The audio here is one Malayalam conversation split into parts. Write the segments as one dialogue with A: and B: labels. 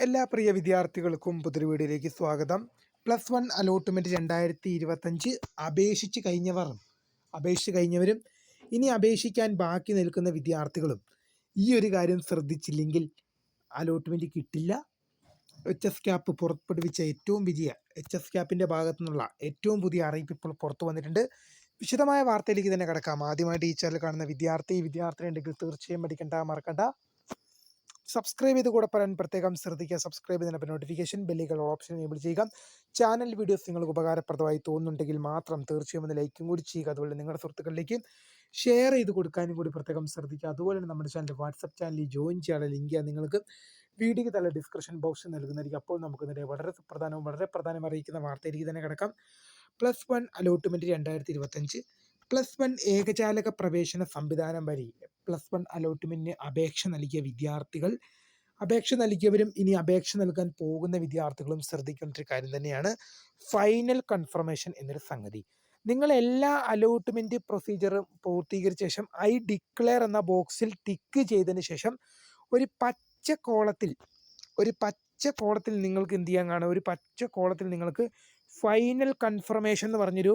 A: എല്ലാ പ്രിയ വിദ്യാർത്ഥികൾക്കും പുതിയൊരു വീഡിയോയിലേക്ക് സ്വാഗതം. പ്ലസ് വൺ അലോട്ട്മെന്റ് രണ്ടായിരത്തി ഇരുപത്തഞ്ച് അപേക്ഷിച്ച് കഴിഞ്ഞവർ അപേക്ഷിച്ച് കഴിഞ്ഞവരും ഇനി അപേക്ഷിക്കാൻ ബാക്കി നിൽക്കുന്ന വിദ്യാർത്ഥികളും ഈ ഒരു കാര്യം ശ്രദ്ധിച്ചില്ലെങ്കിൽ അലോട്ട്മെന്റ് കിട്ടില്ല. എച്ച് എസ് ക്യാപ്പ് പുറപ്പെടുവിച്ച ഏറ്റവും വലിയ എച്ച് എസ് ക്യാപ്പിന്റെ ഭാഗത്തു നിന്നുള്ള ഏറ്റവും പുതിയ അറിയിപ്പ് ഇപ്പോൾ പുറത്തു വന്നിട്ടുണ്ട്. വിശദമായ വാർത്തയിലേക്ക് തന്നെ കിടക്കാം. ആദ്യമായിട്ട് ഈ ചാനൽ കാണുന്ന വിദ്യാർത്ഥി വിദ്യാർത്ഥിനി ഉണ്ടെങ്കിൽ തീർച്ചയായും പഠിക്കേണ്ട മറക്കണ്ട. സബ്സ്ക്രൈബ് ചെയ്ത് കൂടെ പറയാൻ പ്രത്യേകം ശ്രദ്ധിക്കുക. സബ്സ്ക്രൈബ് ചെയ്തതിനൊപ്പം നോട്ടിഫിക്കേഷൻ ബെല്ലുകൾ ഓപ്ഷൻ എനേബിൾ ചെയ്യുക. ചാനൽ വീഡിയോസ് നിങ്ങൾക്ക് ഉപകാരപ്രദമായി തോന്നുന്നുണ്ടെങ്കിൽ മാത്രം തീർച്ചയായും ഒന്ന് ലൈക്കും കൂടി ചെയ്യുക. അതുപോലെ നിങ്ങളുടെ സുഹൃത്തുക്കളിലേക്ക് ഷെയർ ചെയ്ത് കൊടുക്കാനും കൂടി പ്രത്യേകം ശ്രദ്ധിക്കുക. അതുപോലെ തന്നെ നമ്മുടെ ചാനൽ വാട്സപ്പ് ചാനലിൽ ജോയിൻ ചെയ്യാനുള്ള ലിങ്ക് നിങ്ങൾക്ക് വീഡിയോ തല ഡിസ്ക്രിപ്ഷൻ ബോക്സിൽ നൽകുന്നതായിരിക്കും. അപ്പോൾ നമുക്ക് ഇതിന്റെ വളരെ പ്രധാനവും വളരെ പ്രധാനം അറിയിക്കുന്ന വാർത്തയിലേക്ക് തന്നെ കിടക്കാം. പ്ലസ് വൺ അലോട്ട്മെന്റ് രണ്ടായിരത്തി ഇരുപത്തഞ്ച് പ്ലസ് വൺ ഏകജാലക പ്രവേശന സംവിധാനം വഴി പ്ലസ് വൺ അലോട്ട്മെന്റിന് അപേക്ഷ നൽകിയ വിദ്യാർത്ഥികൾ അപേക്ഷ നൽകിയവരും ഇനി അപേക്ഷ നൽകാൻ പോകുന്ന വിദ്യാർത്ഥികളും ശ്രദ്ധിക്കേണ്ട ഒരു കാര്യം തന്നെയാണ് ഫൈനൽ കൺഫർമേഷൻ എന്നൊരു സംഗതി. നിങ്ങൾ എല്ലാ അലോട്ട്മെന്റ് പ്രൊസീജിയറും പൂർത്തീകരിച്ച ശേഷം ഐ ഡിക്ലെയർ എന്ന ബോക്സിൽ ടിക്ക് ചെയ്തതിന് ശേഷം ഒരു പച്ച കോളത്തിൽ ഒരു പച്ച കോളത്തിൽ നിങ്ങൾക്ക് എന്ത് ചെയ്യാൻ കാണും? ഒരു പച്ച കോളത്തിൽ നിങ്ങൾക്ക് ഫൈനൽ കൺഫർമേഷൻ എന്ന് പറഞ്ഞൊരു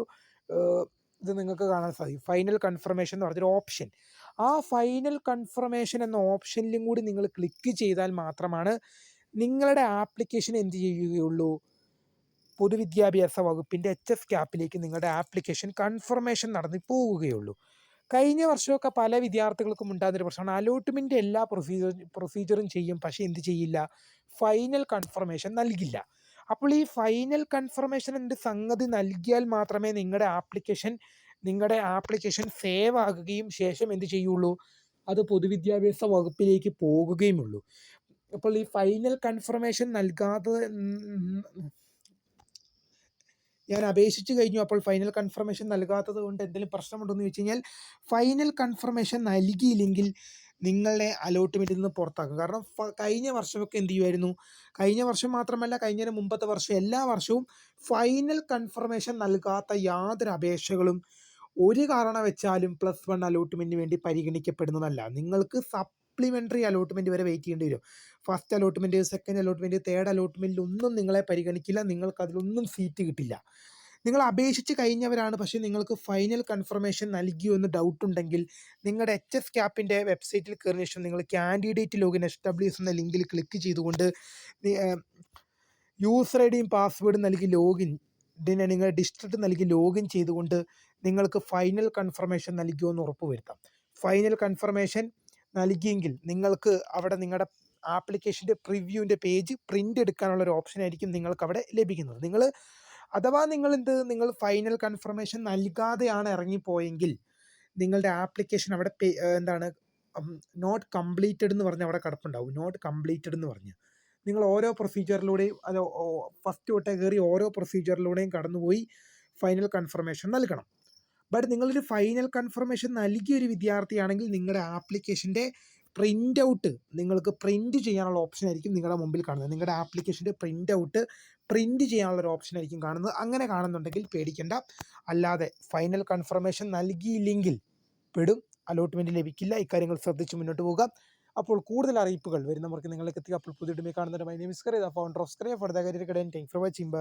A: ഇത് നിങ്ങൾക്ക് കാണാൻ സാധിക്കും. ഫൈനൽ കൺഫർമേഷൻ എന്ന് പറഞ്ഞൊരു ഓപ്ഷൻ ആ ഫൈനൽ കൺഫർമേഷൻ എന്ന ഓപ്ഷനിലും കൂടി നിങ്ങൾ ക്ലിക്ക് ചെയ്താൽ മാത്രമാണ് നിങ്ങളുടെ ആപ്ലിക്കേഷൻ എന്ത് ചെയ്യുകയുള്ളൂ? പൊതുവിദ്യാഭ്യാസ വകുപ്പിന്റെ എച്ച് എസ് ക്യാപ്പിലേക്ക് നിങ്ങളുടെ ആപ്ലിക്കേഷൻ കൺഫർമേഷൻ നടന്നു പോവുകയുള്ളൂ കഴിഞ്ഞ വർഷമൊക്കെ പല വിദ്യാർത്ഥികൾക്കും ഉണ്ടാകുന്നൊരു പ്രശ്നമാണ്. അലോട്ട്മെന്റ് എല്ലാ പ്രൊസീജർ പ്രൊസീജറും ചെയ്യും. പക്ഷേ എന്ത് ചെയ്യില്ല? ഫൈനൽ കൺഫർമേഷൻ നൽകില്ല. അപ്പോൾ ഈ ഫൈനൽ കൺഫർമേഷൻ എന്റെ സംഗതി നൽകിയാൽ മാത്രമേ നിങ്ങളുടെ ആപ്ലിക്കേഷൻ നിങ്ങളുടെ ആപ്ലിക്കേഷൻ സേവ് ആകുകയും ശേഷം എന്ത് ചെയ്യുള്ളൂ? അത് പൊതുവിദ്യാഭ്യാസ വകുപ്പിലേക്ക് പോകുകയുമുള്ളൂ അപ്പോൾ ഈ ഫൈനൽ കൺഫർമേഷൻ നൽകാതെ ഞാൻ അപേക്ഷിച്ച് കഴിഞ്ഞു. അപ്പോൾ ഫൈനൽ കൺഫർമേഷൻ നൽകാത്തത് കൊണ്ട് എന്തെങ്കിലും പ്രശ്നമുണ്ടോ എന്ന് വെച്ച് കഴിഞ്ഞാൽ ഫൈനൽ കൺഫർമേഷൻ നൽകിയില്ലെങ്കിൽ നിങ്ങളെ അലോട്ട്മെന്റിൽ നിന്ന് പുറത്താക്കും. കാരണം കഴിഞ്ഞ വർഷമൊക്കെ എന്ത് ചെയ്യുമായിരുന്നു കഴിഞ്ഞ വർഷം മാത്രമല്ല കഴിഞ്ഞ മുമ്പത്തെ വർഷം എല്ലാ വർഷവും ഫൈനൽ കൺഫർമേഷൻ നൽകാത്ത യാതൊരു അപേക്ഷകളും ഒരു കാരണം വെച്ചാലും പ്ലസ് വൺ അലോട്ട്മെന്റിന് വേണ്ടി പരിഗണിക്കപ്പെടുന്നതല്ല. നിങ്ങൾക്ക് സപ്ലിമെന്ററി അലോട്ട്മെന്റ് വരെ വെയിറ്റ് ചെയ്യേണ്ടി വരും. First allotment second allotment third അലോട്ട്മെന്റിൽ ഒന്നും നിങ്ങളെ പരിഗണിക്കില്ല. നിങ്ങൾക്ക് അതിലൊന്നും സീറ്റ് കിട്ടില്ല. നിങ്ങൾ അപേക്ഷിച്ച് കഴിഞ്ഞവരാണ്. പക്ഷേ നിങ്ങൾക്ക് ഫൈനൽ കൺഫർമേഷൻ നൽകിയോ എന്ന് ഡൗട്ട് ഉണ്ടെങ്കിൽ നിങ്ങളുടെ എച്ച് എസ് ക്യാപ്പിന്റെ വെബ്സൈറ്റിൽ കയറിയ ശേഷം നിങ്ങൾ candidate login S W S എന്ന ലിങ്കിൽ ക്ലിക്ക് ചെയ്തുകൊണ്ട് യൂസർ ഐ ഡിയും പാസ്വേഡും നൽകി ലോഗിൻ ഇതിനെ നിങ്ങൾ ഡിസ്ട്രിക്ട് നൽകി ലോഗിൻ ചെയ്തുകൊണ്ട് നിങ്ങൾക്ക് ഫൈനൽ കൺഫർമേഷൻ നൽകിയോ എന്ന് ഉറപ്പ് വരുത്താം. ഫൈനൽ കൺഫർമേഷൻ നൽകിയെങ്കിൽ നിങ്ങൾക്ക് അവിടെ നിങ്ങളുടെ ആപ്ലിക്കേഷന്റെ പ്രിവ്യൂവിന്റെ പേജ് പ്രിന്റ് എടുക്കാനുള്ള ഒരു ഓപ്ഷൻ ആയിരിക്കും നിങ്ങൾക്ക് അവിടെ ലഭിക്കുന്നത്. നിങ്ങൾ അഥവാ നിങ്ങൾ എന്ത് നിങ്ങൾ ഫൈനൽ കൺഫർമേഷൻ നൽകാതെയാണ് ഇറങ്ങിപ്പോയെങ്കിൽ നിങ്ങളുടെ ആപ്ലിക്കേഷൻ അവിടെ എന്താണ് നോട്ട് കംപ്ലീറ്റഡ് എന്ന് പറഞ്ഞ് അവിടെ കിടപ്പുണ്ടാവും. നോട്ട് കംപ്ലീറ്റഡ് എന്ന് പറഞ്ഞ്. നിങ്ങൾ ഓരോ പ്രൊസീജിയറിലൂടെയും അത് ഫസ്റ്റ് തൊട്ടേ കയറി ഓരോ പ്രൊസീജിയറിലൂടെയും കടന്നുപോയി ഫൈനൽ കൺഫർമേഷൻ നൽകണം. ബട്ട് നിങ്ങളൊരു ഫൈനൽ കൺഫർമേഷൻ നൽകിയ ഒരു വിദ്യാർത്ഥിയാണെങ്കിൽ നിങ്ങളുടെ ആപ്ലിക്കേഷന്റെ പ്രിന്റ് ഔട്ട് നിങ്ങൾക്ക് പ്രിന്റ് ചെയ്യാനുള്ള ഓപ്ഷൻ ആയിരിക്കും നിങ്ങളുടെ മുമ്പിൽ കാണുന്നത്. നിങ്ങളുടെ ആപ്ലിക്കേഷന്റെ പ്രിന്റ് ഔട്ട് പ്രിന്റ് ചെയ്യാനുള്ള ഒരു ഓപ്ഷൻ ആയിരിക്കും കാണുന്നത്. അങ്ങനെ കാണുന്നുണ്ടെങ്കിൽ പേടിക്കേണ്ട. അല്ലാതെ ഫൈനൽ കൺഫർമേഷൻ നൽകിയില്ലെങ്കിൽ പെടും. അലോട്ട്മെന്റ് ലഭിക്കില്ല. ഇക്കാര്യങ്ങൾ ശ്രദ്ധിച്ച് മുന്നോട്ട് പോകുക അപ്പോൾ കൂടുതൽ അറിയിപ്പുകൾ വരുന്നവർക്ക് നിങ്ങളിലേക്ക് എത്തിക്കുക അപ്പോൾ പുതിയ കാണുന്നവരുമായി കറിയ ഫൗണ്ടർ ഓഫ് സ്ക്രേ ഫോർ ദ കരിയർ കടൻ താങ്ക് ഫോർ വാച്ചിങ്